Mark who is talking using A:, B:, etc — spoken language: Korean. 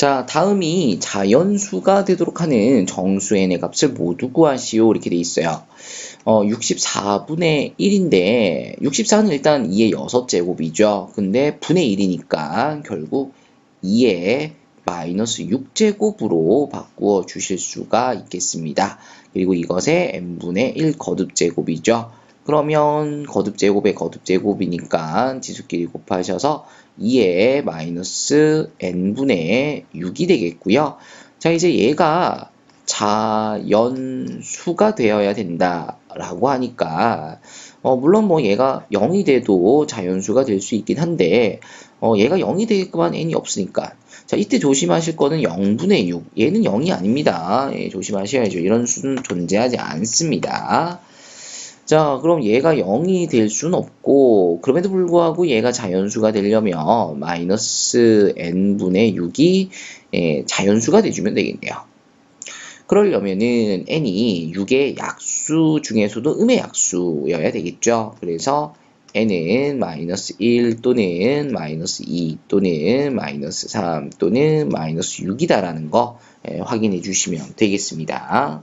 A: 자, 다음이 자연수가 되도록 하는 정수 n의 값을 모두 구하시오. 이렇게 돼 있어요. 어, 64분의 1인데, 64는 일단 2의 6제곱이죠. 근데 분의 1이니까 결국 2의 마이너스 6제곱으로 바꾸어 주실 수가 있겠습니다. 그리고 이것의 n분의 1 거듭제곱이죠. 그러면 거듭 제곱의 거듭 제곱이니까 지수끼리 곱하셔서 2의 마이너스 n분의 6이 되겠고요. 자, 이제 얘가 자연수가 되어야 된다라고 하니까 어, 물론 뭐 얘가 0이 돼도 자연수가 될 수 있긴 한데 어, 얘가 0이 되겠구만 n이 없으니까. 자 이때 조심하실 거는 0분의 6 얘는 0이 아닙니다. 예, 조심하셔야죠. 이런 수는 존재하지 않습니다 자 그럼 얘가 0이 될 수는 없고 그럼에도 불구하고 얘가 자연수가 되려면 마이너스 n분의 6이 예, 자연수가 돼주면 되겠네요 그러려면은 n이 6의 약수 중에서도 음의 약수여야 되겠죠. 그래서 n은 마이너스 1 또는 마이너스 2 또는 마이너스 3 또는 마이너스 6이다라는 거 예, 확인해 주시면 되겠습니다.